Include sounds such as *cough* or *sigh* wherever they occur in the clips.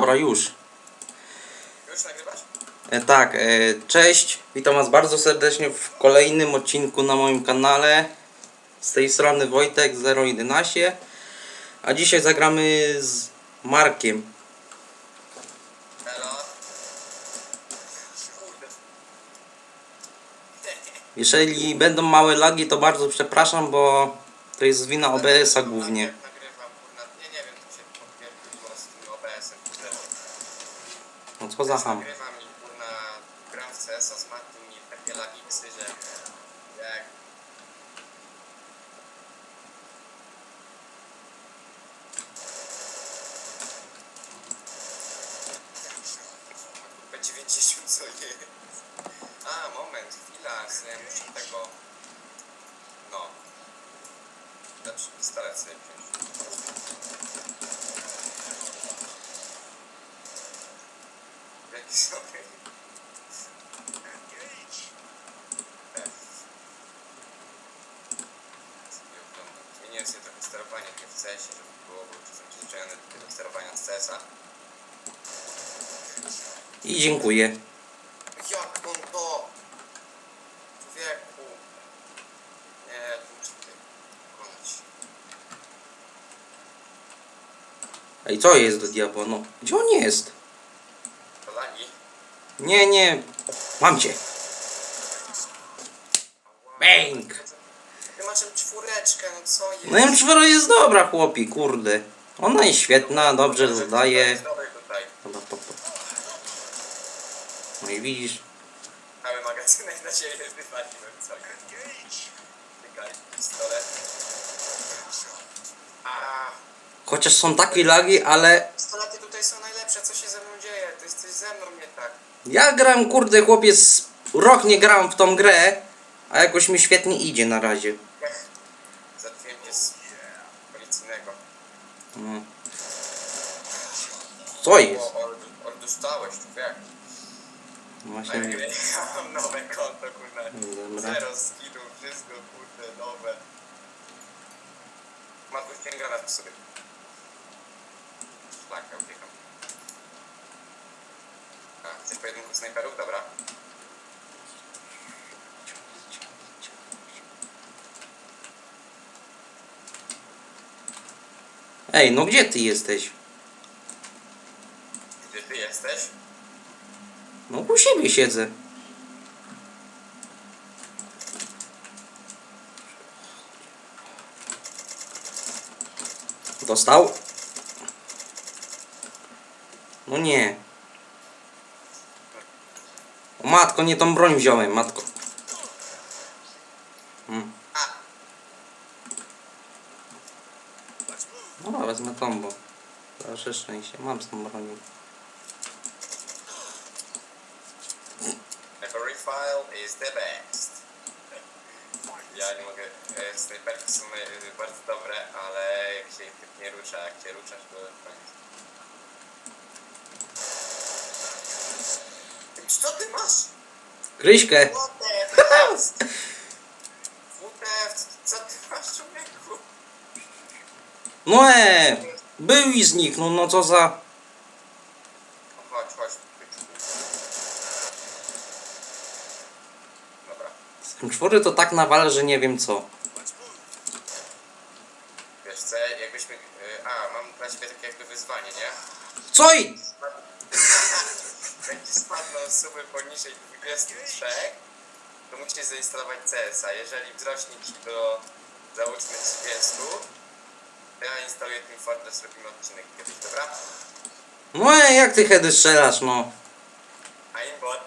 dobra, już. Już nagrywasz? E, tak, e, cześć, witam was bardzo serdecznie w kolejnym odcinku na moim kanale. Z tej strony Wojtek 011. A dzisiaj zagramy z Markiem. Kurde. Jeżeli będą małe lagi, to bardzo przepraszam, bo to jest wina OBS-a głównie. Jak nagrywam, kurna, nie, nie wiem, tu się podpierdoliło z tym OBS-em. kurde. Za ham. Nagrywam i kurna, gram w CS-a z Martin i że jak... Kurwa, 90 co jest? A, moment, chwila, sobie muszę tego... No. Lepszy pistolet sobie wziąć. Jaki sobie... Zmieniłem sobie trochę sterowanie w CS-ie, żeby było, bo jestem przyzwyczajony do tego sterowania z CS-a. I dziękuję. Jak on to? Człowieku. Nie, tu muszę tutaj wykonać. Ej, co jest do diabła? No, gdzie on jest? Nie, nie. Mam cię. Bang! Ty masz czwóreczkę, no co jest? No M4 jest dobra, chłopi, kurde. Ona jest świetna, dobrze zadaje. Dobra. No i widzisz. Mamy magazynek na ciebie wywaliłem, co? Czekaj, pistolet. Chociaż są takie lagi, ale pistolety ja gram, kurde, chłopiec, rok nie grałem w tą grę, a jakoś mi świetnie idzie na razie. Zatwiłem cię z policyjnego. No. Co jest? No A Właśnie *laughs* ja nie mam nowe konto, kurde. Dobra. Zero skinów, wszystko, kurde, nowe. Matko ściąga nas sobie. Szlaka, uciekam. Chcesz pojedynku snajperów? Dobra. Ej, no gdzie ty jesteś? Gdzie ty jesteś? No u siebie siedzę. Dostał? No nie. Matko, nie tą broń wziąłem, matko. Hmm. No wezmę tą, bo proszę szczęście, mam z tą bronią. every file is the best. Ja nie mogę. e, Snajperki są e, bardzo dobre, ale jak się typ nie rusza, jak się ruszasz, to koniec. Co ty masz? Kryśkę! WTF? WTF? Co ty masz, człowieku? No e! Był i zniknął, no co za... O, chodź, chodź. Dobra. M4 to tak nawala, że nie wiem co. Wiesz co, jakbyśmy... y, A, mam dla ciebie takie jakby wyzwanie, nie? Co i... Ci spadną sumy poniżej 23, to musisz zainstalować CS-a. Jeżeli wzrośnie ci do załóżmy 30, to ja instaluję Team Fortress, robimy odcinek kiedyś, dobra? No e, jak ty hedy strzelasz, no. Aimbot,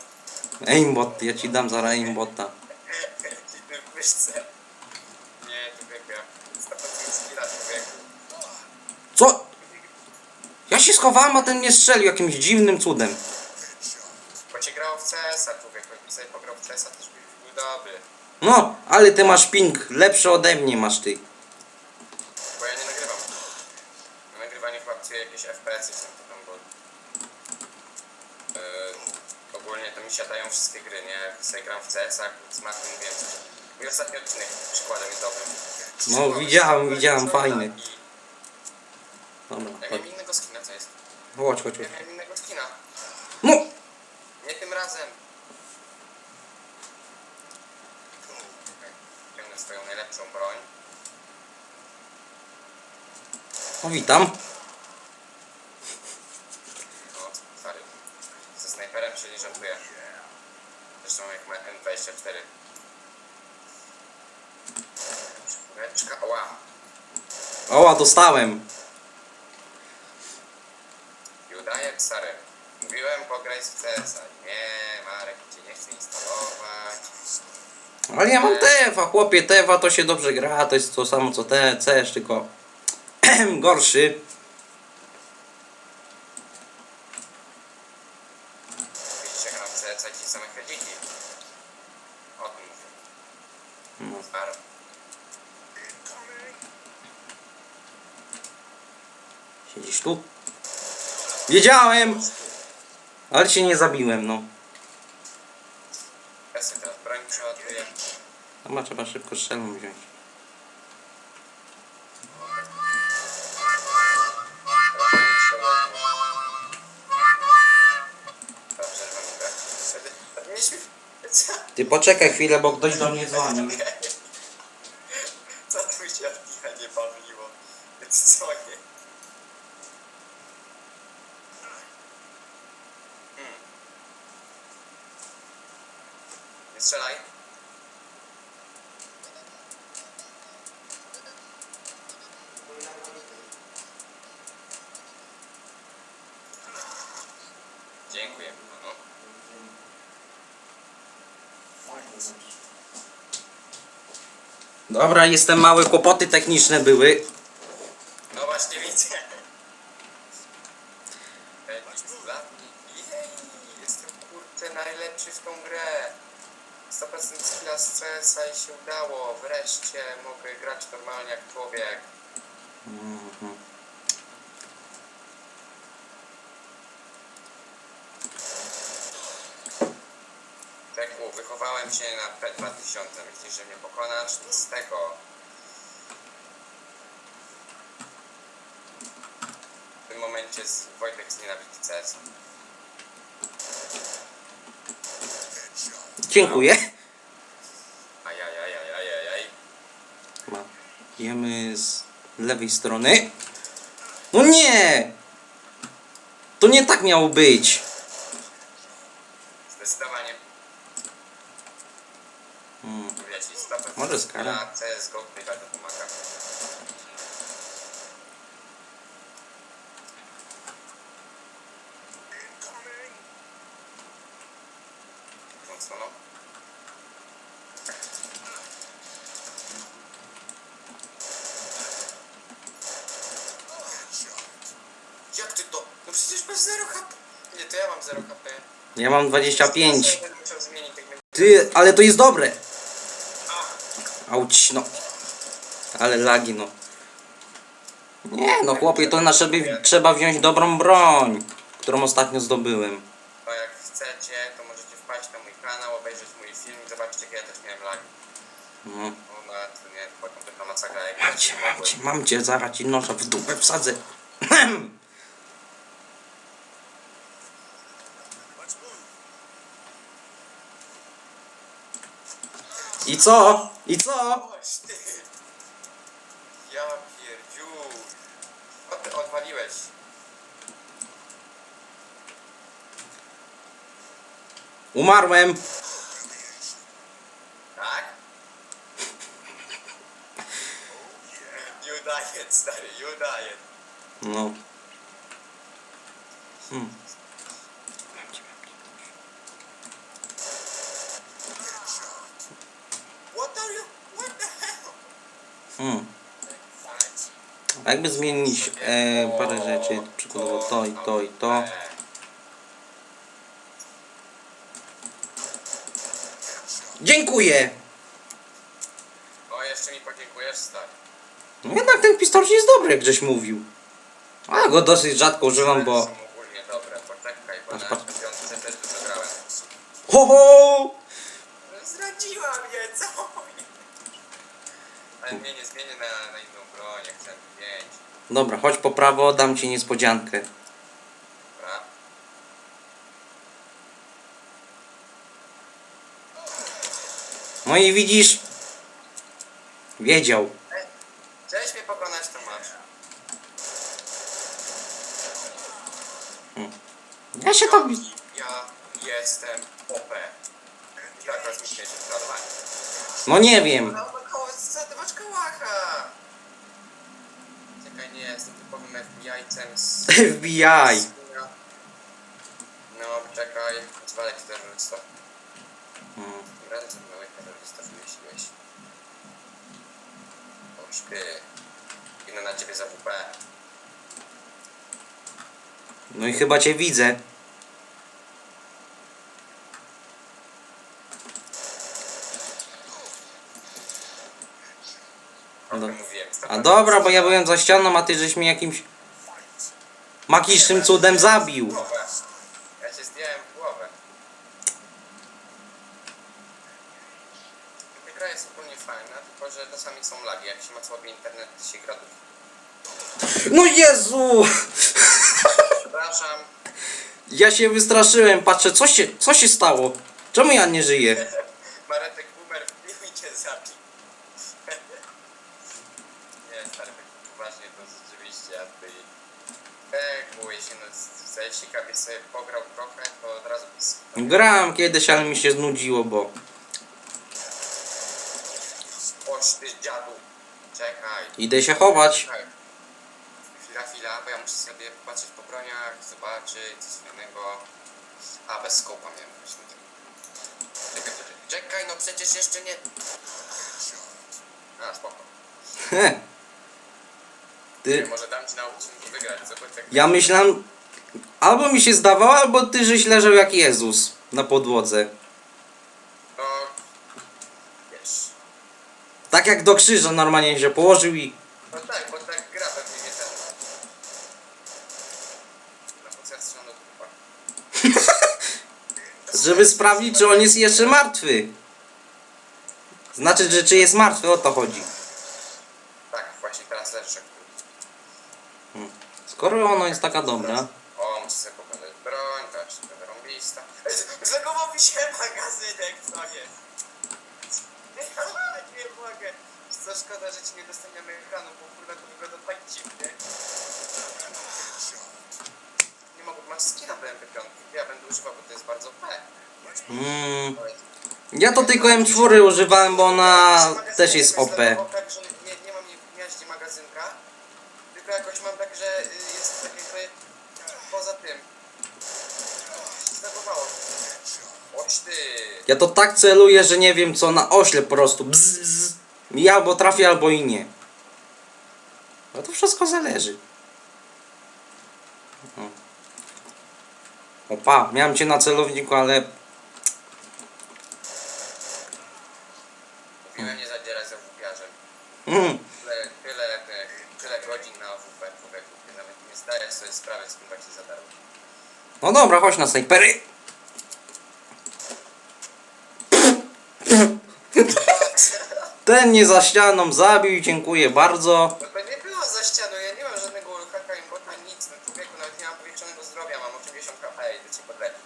Aimbot, ja ci dam zaraz aimbota. *laughs* w myszce. Nie, człowieku, ja 100% skilla, człowieku. Co? Ja się schowałem, a ten mnie strzelił jakimś dziwnym cudem. W CS-a, człowieku. Jakbyś sobie pograł w CS-a, też byś był dobry. No, ale ty masz ping, lepszy ode mnie masz ty. Bo ja nie nagrywam. Na nagrywaniu chyba psuję jakieś FPS-y są to tam, bo... Yy, ogólnie to mi siadają wszystkie gry, nie? Jak sobie gram w CS-ach, z Martin wiem. Mój ostatni odcinek przykładem jest dobry. No, widziałem, widziałem, fajny. Dobra, ja chodź. miałem innego skina, co jest? Chodź, chodź, Ja chodź. miałem innego skina. Nie tym razem. Ciągnę swoją najlepszą broń. No witam. No, stary. Ze snajperem się nie żartuje. Zresztą jak ma M24. Ręczka, ała. Oła, dostałem. I udaję stary. Mówiłem pograj z CS-a. Nie, Marek cię nie chce instalować. Ale ja mam TEFA, chłopie, TEFA to się dobrze gra, to jest to samo co te CS, tylko *clears throat* gorszy. Widzicie, gram w CS-a ci same headziki. O tym mówię. No. Siedzisz tu? Wiedziałem! Ale się nie zabiłem, no. Ja sobie teraz broń przeładuję. Chyba trzeba szybko strzelbę wziąć. Dobrze, że mam. Wtedy... Ty poczekaj chwilę, bo ktoś do mnie dzwoni. *laughs* strzelaj. Dziękuję panu. Dobra, jestem mały, kłopoty techniczne były. No właśnie widzę. Jej, jestem kurczę najlepszy w tą grę. 100% skilla z CS-a i się udało. Wreszcie mogę grać normalnie jak człowiek. Mhm. Teku, wychowałem się na P2000. Myślisz, że mnie pokonasz? Nic z tego. W tym momencie z Wojtek znienawidzi CS. Dziękuję. Ajajajajajajaj. Ma. Jemy z lewej strony. No nie! To nie tak miało być. Zdecydowanie. Hmm. 100% Może skilla CSGO tutaj bardzo pomaga. Tą stroną. Jak ty to? No przecież masz 0 HP. Nie, to ja mam 0 HP. Ja mam 25. Ja będę musiał zmienić tych Ty, ale to jest dobre. Auć, no. Ale lagi, no. Nie, no chłopie, to na żeby trzeba wziąć dobrą broń, którą ostatnio zdobyłem. To jak chcecie, to możecie wpaść na mój kanał, obejrzeć mój film i zobaczycie, jak ja też miałem lagi. No. Mam cię, mam cię, mam cię, zaraz ci noża w dupę wsadzę. *clears throat* I co? I co? Chodź ty! Ja pierdziu! O, ty odwaliłeś. Umarłem. Tak? You diet, stary, you diet. No. Hmm. Mam cię, mam cię. What are you? What the hell? Hmm. A jakby zmienić e, parę rzeczy, przykładowo to i to i to. Dziękuję! O, jeszcze mi podziękujesz, stary. No jednak ten pistolet jest dobry, jak żeś mówił. A go dosyć rzadko używam, bo... dobra, chodź po prawo, dam ci niespodziankę. No i widzisz, wiedział. Chciałeś mnie pokonać, to masz. Ja się to... Ja jestem OP. Tak, mi się No nie wiem. Jestem typowym FBI-cem z... FBI. No, czekaj, zwalę terrorysta. Mm. Ręce małych terrorysta wymyśliłeś. Oczky. Idę na ciebie za WP. No i chyba cię widzę. O No. A dobra, bo ja byłem za ścianą, a ty żeś mnie jakimś magicznym cudem zabił. Ja cię zdjąłem w głowę. Ta gra jest ogólnie fajna, tylko że czasami są lagi. Jak się ma słaby internet, to się gra. No Jezu! Przepraszam. Ja się wystraszyłem, patrzę, co się, co się stało? Czemu ja nie żyję? Maretek Boomer wbił i cię zabił. nie, stary, tak poważnie to rzeczywiście, a ty... Tak, było się no, Zelsika byś sobie pograł trochę, to od razu byś... Grałem kiedyś, ale mi się znudziło, bo... Oż ty, dziadu. Czekaj. Idę się chować. Czekaj. Chwila, chwila, bo ja muszę sobie popatrzeć po broniach, zobaczyć coś innego. A, bez skopa miałem właśnie. Czekaj, czekaj, czekaj, no przecież jeszcze nie... A, spoko. Ty, Może dam ci na odcinku wygrać, jak... ja myślałem... Albo mi się zdawało, albo ty żeś leżał jak Jezus na podłodze. No... Wiesz... Tak jak do krzyża normalnie się położył i... No tak, bo tak gra pewnie nie ten... Na do trupa. *laughs* Żeby sprawdzić, czy on jest jeszcze martwy. Znaczy, że czy jest martwy, o to chodzi. Tak, właśnie teraz leży jak Skoro ona jest taka dobra... O, muszę sobie pokazać broń, patrz, to rąbista. Zlegował mi się magazynek, co jest? Nie mogę. Co szkoda, że ci nie dostaniemy ekranu, bo kurwa to wygląda tak dziwnie. Nie mogę, masz skina do MP5. Ja będę używał, bo to jest bardzo P. Mm, ja to tylko M4 używałem, bo ona też jest OP. Tak, nie, nie mam gniaździe magazynka, tylko jakoś mam tak, że y, jest tak jakby poza tym. Zlegowało. Oś ty. Ja to tak celuję, że nie wiem co, na ośle po prostu. Bzz, bzz. I albo trafię, albo i nie. No to wszystko zależy. Opa, miałem cię na celowniku, ale Mówiłem nie zadzierać za włupiarzem. Mm, Tyle, tyle, tyle, godzin na WP człowieku, ty nawet nie zdajesz sobie sprawy z tym jak się zadarło. No dobra, chodź na snajpery. Ten mnie za ścianą zabił, dziękuję bardzo. No nie było za ścianą, ja nie mam żadnego haka i nic, no człowieku, nawet nie mam powiększonego zdrowia, mam 80 HP, idę cię podleczyć.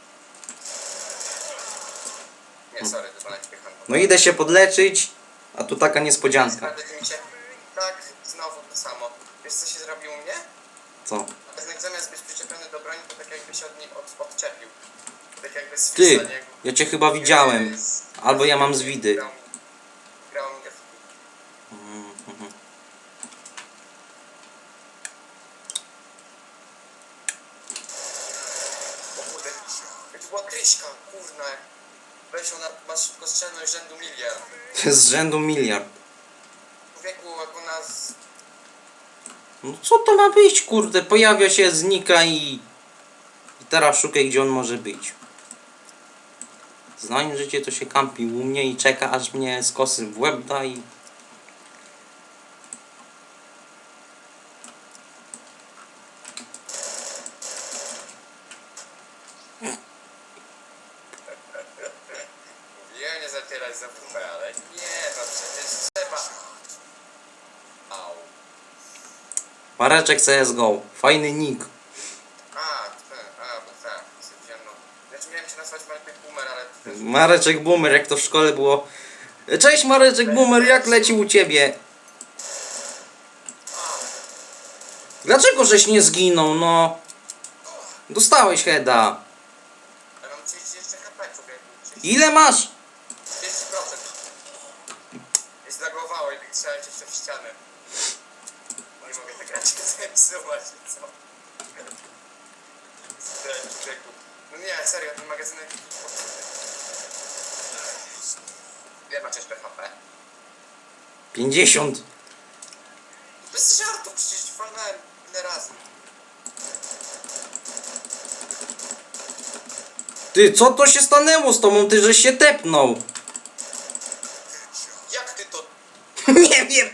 Nie, sorry, to na ciebie. No idę się podleczyć, a tu taka niespodzianka. Sprawdzę, czy mi się... Tak, znowu to samo. Wiesz co się zrobiło u mnie? Co? Jednak zamiast być przyczepiony do broni, to tak jakby się od niej od, odczepił. Tak jakby z Ty, fisa, nie? ja cię chyba widziałem. Albo ja mam z widy. Grał mi- Grał mi grafiki. Mhm. O kurde, to była kryśka, kurna. Weź ona, masz szybkostrzelność rzędu miliard. Z rzędu miliard. *laughs* Człowieku, jak ona z... No co to ma być, kurde? Pojawia się, znika i... I teraz szukaj, gdzie on może być. Znań życie to się kampi u mnie i czeka, aż mnie z kosy w łeb da i... Nie zacierać za próbę, ale nie, no przecież trzeba. Au. Mareczek CSGO. Fajny nick. A, ten, a, bo tak, sobie wziąłem, no. Znaczy miałem cię nazwać Marek Boomer, ale ty też... Mareczek Boomer, jak to w szkole było Cześć Mareczek Boomer, jak leci u ciebie? Dlaczego żeś nie zginął, no? Dostałeś heada. Ja mam 30 jeszcze HP, człowieku. 30%. Ile masz? 30%. I zlagowało i trzeba jeszcze w ścianę. Nie mogę tak *laughs* grać zepsuwać, co? Zdech, człowieku. No nie, serio, ten magazynek... Ile macie jeszcze HP? 50. Bez żartu, przecież walnąłem ile razy. Ty, co to się stanęło z tobą? Ty żeś się tepnął. Jak ty to... *laughs* nie wiem.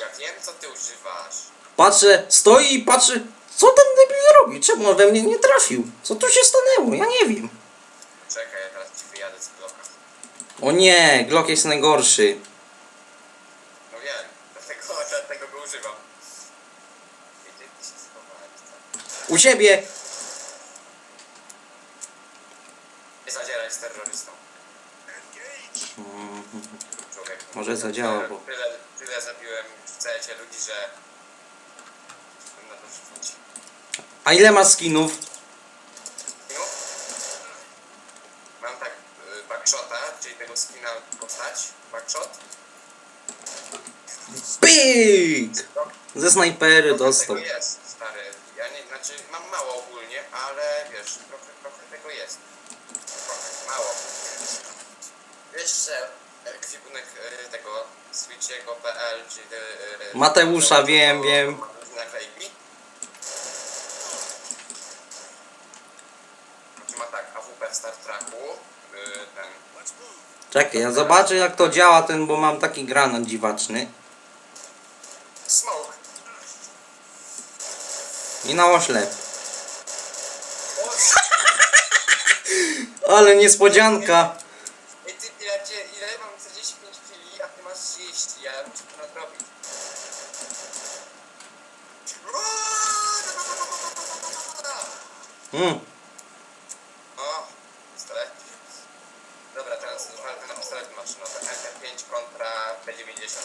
Ja wiem, co ty używasz. Patrzę, stoi i patrzy. Co ten debil robi? Czemu on we mnie nie trafił? Co tu się stanęło? Ja nie wiem. Czekaj, ja teraz ci wyjadę z. O nie, Glock jest najgorszy. No wiem, dlatego, *laughs* dlatego go używam. U ciebie. Nie zadzieraj z terrorystą. Człowiek. Może zadziała, bo- tyle, tyle zabiłem w cecie ludzi, że... Na to rzucić. A ile masz skinów? Mam tak y, backshota, czyli tego skina postać. Backshot. No, Ze snajpery trochę dostał. tego jest, stary. Ja nie, znaczy mam mało ogólnie, ale wiesz, trochę, trochę tego jest. Trochę, mało. Wiesz, że y, tego switchiego.pl, czyli... y, y, Mateusza, wiem, wiem. ma różne naklejki. Znaczy ma tak, AWP w Star Treku, y, ten... Czekaj, ja zobaczę jak to działa ten, bo mam taki granat dziwaczny. I na oślep. *laughs* Ale niespodzianka. Ej ty, ile, cię- ile mam 45 kili, a ty masz 30, ja muszę to nadrobić. Mm. O, pistolet. Dobra, teraz walkę na pistolet maszynowy. MP5 kontra P90.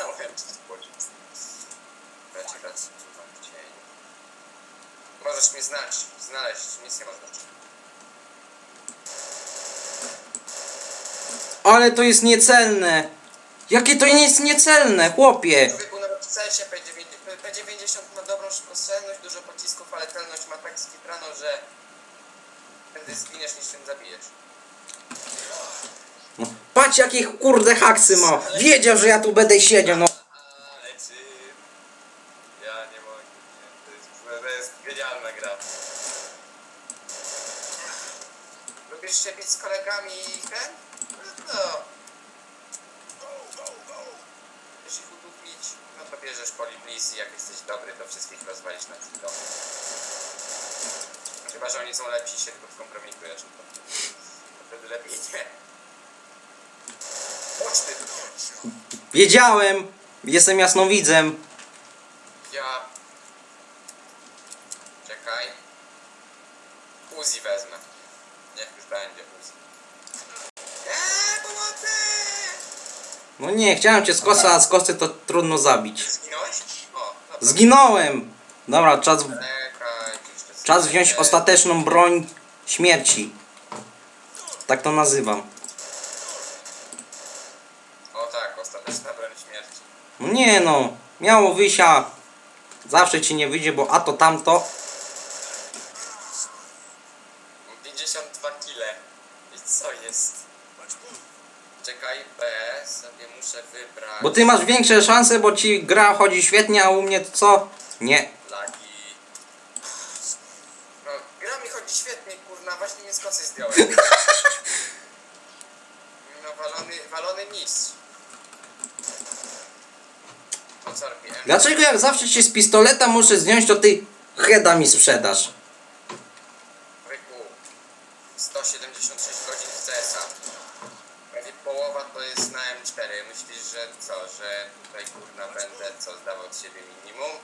Spłodzić. Leci raz, czuwam w cień. Możesz mnie znać, znaleźć, nic nie ma znaczenia. Ale to jest niecelne. Jakie to jest niecelne, chłopie. Człowieku, nawet w CS-ie P90, P90 ma dobrą szybkostrzelność, dużo pocisków, ale celność ma tak skitraną, że prędzej zginiesz niż się zabijesz. Patrz jakie kurde haksy ma. Wiedział, że ja tu będę siedział, no. Ale czy... Ja nie mogę, nie. To jest, to jest genialna gra. Lubisz się bić z kolegami i ten? No. Chcesz ich udupić? No to bierzesz poliblis i jak jesteś dobry, to wszystkich rozwalisz na chwilę. Chyba, że oni są lepsi, się tylko skompromitujesz. No to, to wtedy lepiej nie. Chodź ty! Wiedziałem. Jestem jasnowidzem. Ja... Czekaj. Uzi wezmę. Niech już będzie Uzi. Eee, pomocy! No nie, chciałem cię z kosy, a z kosy to trudno zabić. Zginąłeś? O, dobra. Zginąłem. Dobra, czas, Czekaj, jeszcze czas wziąć sobie- ostateczną broń śmierci. Tak to nazywam. O tak, ostateczna broń śmierci. No nie no, miało wyjść, a zawsze ci nie wyjdzie, bo a to tamto. Mam 52 kile. I co jest? Czekaj, B sobie muszę wybrać. Bo ty masz większe szanse, bo ci gra chodzi świetnie, a u mnie to co? Nie. Lagi. No, gra mi chodzi świetnie, kurna, właśnie mnie z kosy zdjąłem. *laughs* No, walony, walony mistrz. Dlaczego jak zawsze cię z pistoleta muszę zdjąć, to ty heada mi sprzedasz? Ryku. 176 godzin w CS-a. Prawie połowa to jest na M4. Myślisz, że co, że tutaj kurna będę co zdawał od siebie minimum?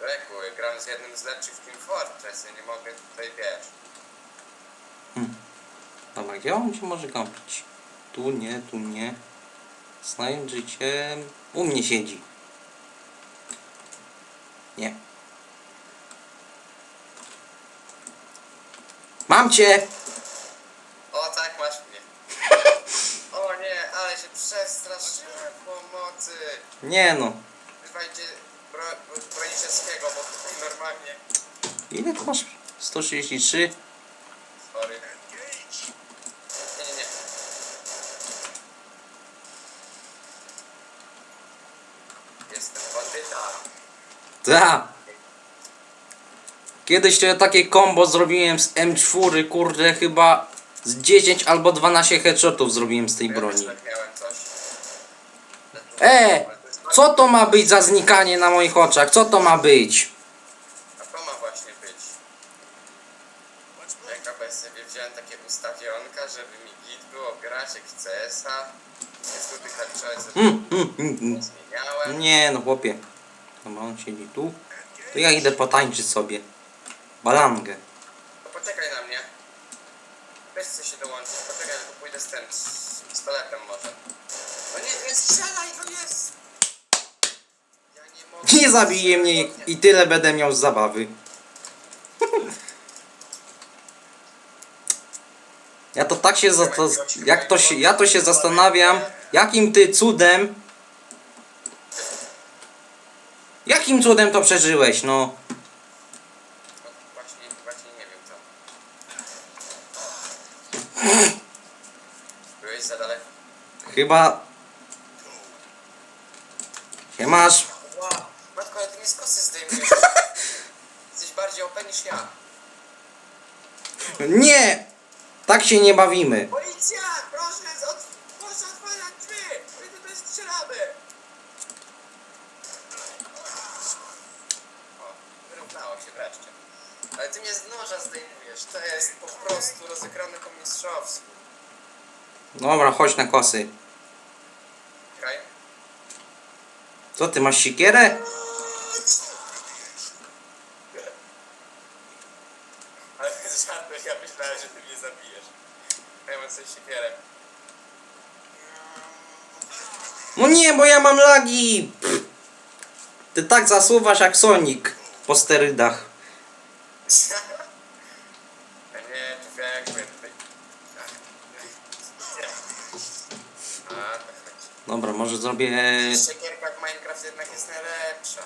Ryku, gram z jednym z lepszych w Team Fortress, ja nie mogę tutaj wiesz. Dobra, gdzie on się może kampić? Tu nie, tu nie. Znając życie... U mnie siedzi. Nie. Mam cię! O tak, masz mnie. *laughs* O nie, ale się przestraszyłem pomocy. Nie no. Wywajcie bro, Broniszewskiego, bo tutaj normalnie... Ile tu masz? 133? Sorry. Nie, nie, nie. Jestem bandyta. Ta! Kiedyś to ja takie combo zrobiłem z M4, kurde, chyba z 10 albo 12 headshotów zrobiłem z tej broni. tak. E! Co to ma być za znikanie na moich oczach? Co to ma być? A to ma właśnie być. Jaka sobie wziąłem takie ustawionka, żeby mi git było grać jak CS-a. Jest tu tych headshotów Mm, mm, mm, mm. Nie no chłopie. Dobra, on siedzi tu. To ja idę potańczyć sobie. Balangę. To poczekaj na mnie. Weź chcę się dołączyć, poczekaj, tylko pójdę z tym, z pistoletem może. No nie, nie strzelaj, to jest! Ja nie mogę. Nie zabije mnie i tyle będę miał z zabawy. Ja to tak się jak to się, ja to się zastanawiam, jakim ty cudem Jakim cudem to przeżyłeś, no? Właśnie, właśnie nie wiem co. Byłeś za daleko. Chyba się masz. Wow, matko, ale ty mi z kosy zdejmujesz. Jesteś bardziej OP niż ja. Nie! Tak się nie bawimy. Policja! To jest po prostu rozegrane po mistrzowsku. Dobra, chodź na kosy. Okej? Co ty masz sikierę? Ale to jest żartuj, ja myślałem, że ty mnie zabijesz. Ja mam coś siekierę. No nie, bo ja mam lagi. Pff. Ty tak zasuwasz jak Sonic po sterydach. *laughs* A nie, człowieku, ja tutaj... A, tak chodzi. Dobra, może zrobię... Siekierka w Minecraft jednak jest najlepsza.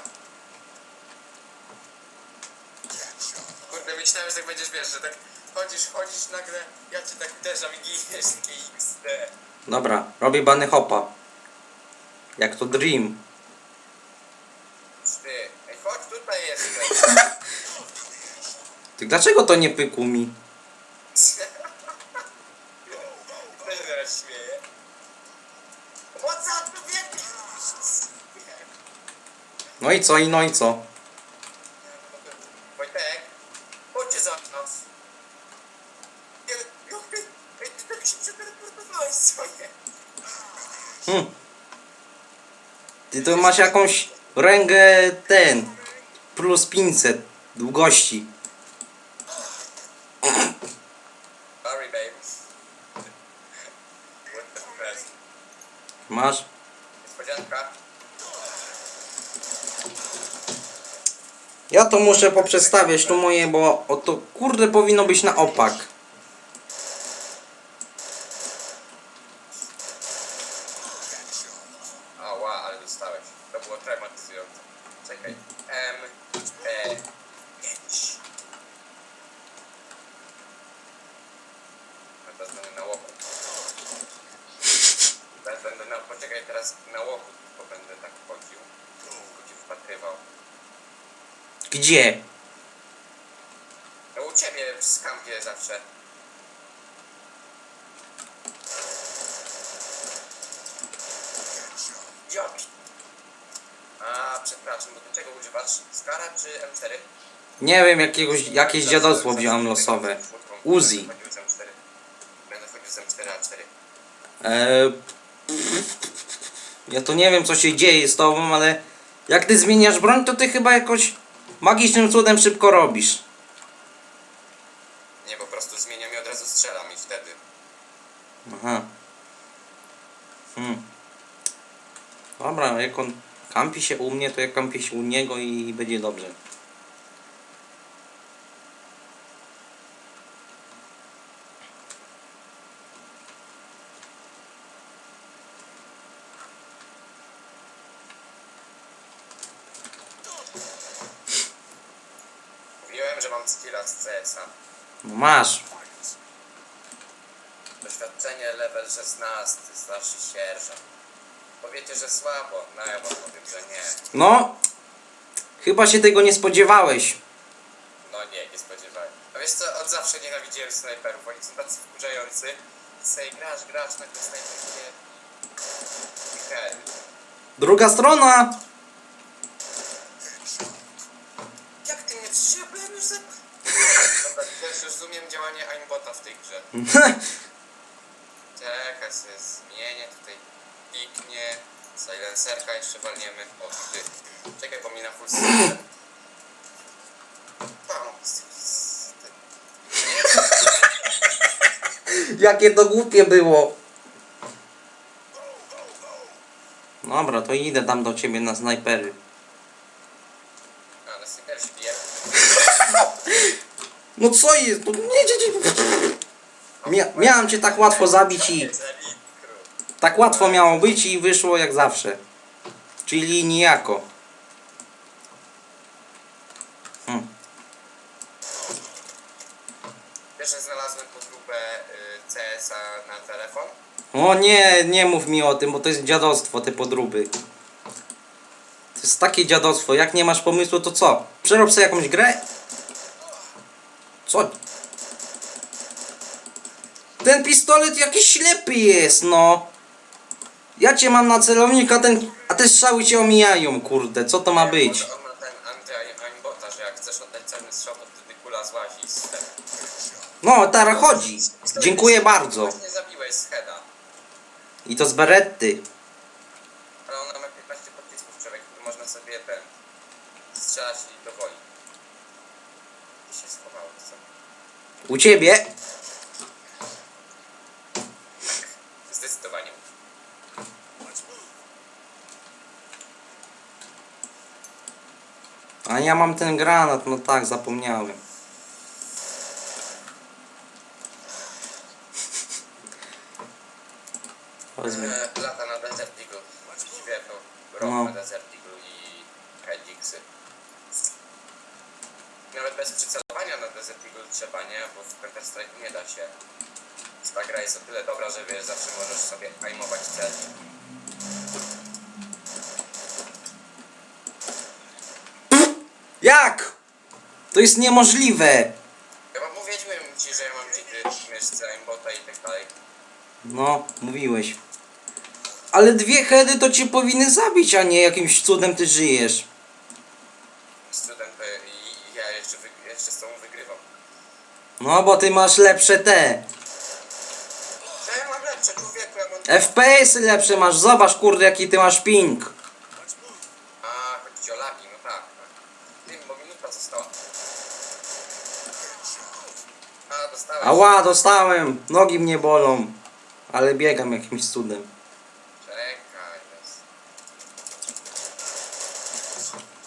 Kurde, myślałem, że tak będziesz, wiesz, że tak chodzisz, chodzisz, nagle ja cię tak uderzam i giniesz, takie XD. Dobra, robię bany hopa. Jak to Dream. Ty, ej, chodź tutaj jesteś. Ty dlaczego to nie pykło mi? Też zaraz śmieję. O co tu wiecie? No i co, i no i co? Wojtek, chodźcie za nas. No, tak się przeteleportowałeś sobie. Hm. Ty to masz jakąś ręgę ten. Plus 500 długości. Masz? Niespodzianka. Ja to muszę poprzestawiać tu moje, bo o to kurde powinno być na opak. Ała, ale dostałeś. To było traumatyzujące. Czekaj. M, E, 5. A teraz będę na łoku. Teraz będę na... Poczekaj, teraz na łoku tylko będę tak chodził. Tylko ci wpatrywał. Gdzie? No u ciebie w skampie zawsze. Jaki? A, przepraszam, bo do czego używasz? Skara czy M4? Nie wiem, jakiegoś, jakieś dziadostwo wziąłem losowe. Uzi. Będę chodził z M4. Będę chodził z M4 A4. Eee, ja to nie wiem co się dzieje z tobą, ale jak ty zmieniasz broń, to ty chyba jakoś magicznym cudem szybko robisz. Nie, po prostu zmieniam i od razu strzelam i wtedy. Aha. Hmm. Dobra, jak on kampi się u mnie, to ja kampię się u niego i będzie dobrze. Mówiłem, że mam skilla z CS-a. No masz. Doświadczenie level 16, starszy sierżant. Powiecie, że słabo, no ja wam powiem, że nie. No. Chyba się tego nie spodziewałeś. No nie, nie spodziewałem. A wiesz co, od zawsze nienawidziłem snajperów, oni są tacy wkurzający. Sej, grasz, grasz, nagle snajper nie... Michael, Druga strona. Działanie aimbota w tej grze. *laughs* Czekaj, sobie zmienię tutaj. Piknie. Silencerka jeszcze walniemy. O, ty. Czekaj, bo mi na full. Jakie to głupie było. Dobra, to idę tam do ciebie na snajpery. A, na snajper się bije. No co jest? No, nie, nie, nie. Mia miałem cię tak łatwo zabić i tak łatwo miało być i wyszło jak zawsze. Czyli nijako. Hmm. Wiesz, że znalazłem podróbę y, CS-a na telefon? O nie, nie mów mi o tym, bo to jest dziadostwo, te podróby. To jest takie dziadostwo, jak nie masz pomysłu, to co? Przerob sobie jakąś grę? Co? Ten pistolet jakiś ślepy jest, no. Ja cię mam na celownik, a, ten, a te strzały cię omijają, kurde. Co to ma być? On ma ten anty-aimbota, że jak chcesz oddać celny strzał, to wtedy kula złazi z tego. No, Tara chodzi. Dziękuję bardzo. Właśnie zabiłeś z heada. I to z Beretty. Ale ona ma 15 pocisków człowiek, który można sobie ten strzelać i do woli. Gdzie się schowało, co? U ciebie? Zdecydowanie. A ja mam ten granat, no tak, zapomniałem. E, lata na Desert Eagle. Właściwie to rok No. na Desert Eagle i. Nawet bez przycelowania na Desert Eagle trzeba, nie? Bo w Counter Strike nie da się. Ta gra jest o tyle dobra, że wiesz, zawsze możesz sobie aimować cel. Jak? To jest niemożliwe. Chyba mówiłem ci, że ja mam cheaty myszce, aimbota i tak dalej. No, mówiłeś. Ale dwie heady to cię powinny zabić, a nie jakimś cudem ty żyjesz. No, bo ty masz lepsze te. Ja mam lepsze człowieku, ja mam... FPS-y lepsze masz. Zobacz, kurde, jaki ty masz ping. A, chodzi o lagi, no tak. tak. Ty, bo minuta została. A, dostałeś. Ała, dostałem. Nogi mnie bolą. Ale biegam jakimś cudem. Czekaj, jest.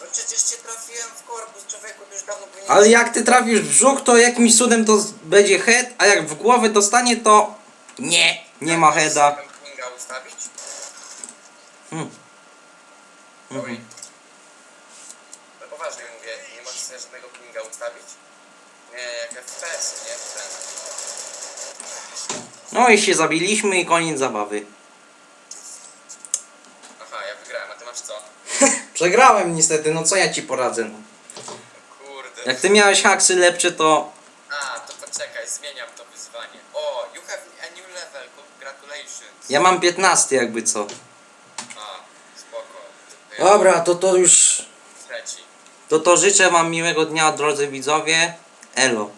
No przecież cię trafiłem w korpus, człowieku, to już dawno powinien... Ale jak ty trafisz w brzuch, to jakimś cudem to z- będzie head, a jak w głowę dostanie, to nie, nie ma heada. Ustawić? Hmm. Oj. No poważnie mówię, nie możesz sobie żadnego pinga ustawić? Nie, jak FPS, nie? Ten. No i się zabiliśmy i koniec zabawy. Aha, ja wygrałem, a ty masz co? *laughs* Przegrałem niestety, no co ja ci poradzę. No. Jak ty miałeś haksy lepsze, to A, to poczekaj, zmieniam to wyzwanie. O, you have a new level, congratulations. ja mam 15 jakby co. A, spoko. To ja Dobra, to to już, trzeci. to to życzę wam miłego dnia drodzy widzowie. Elo.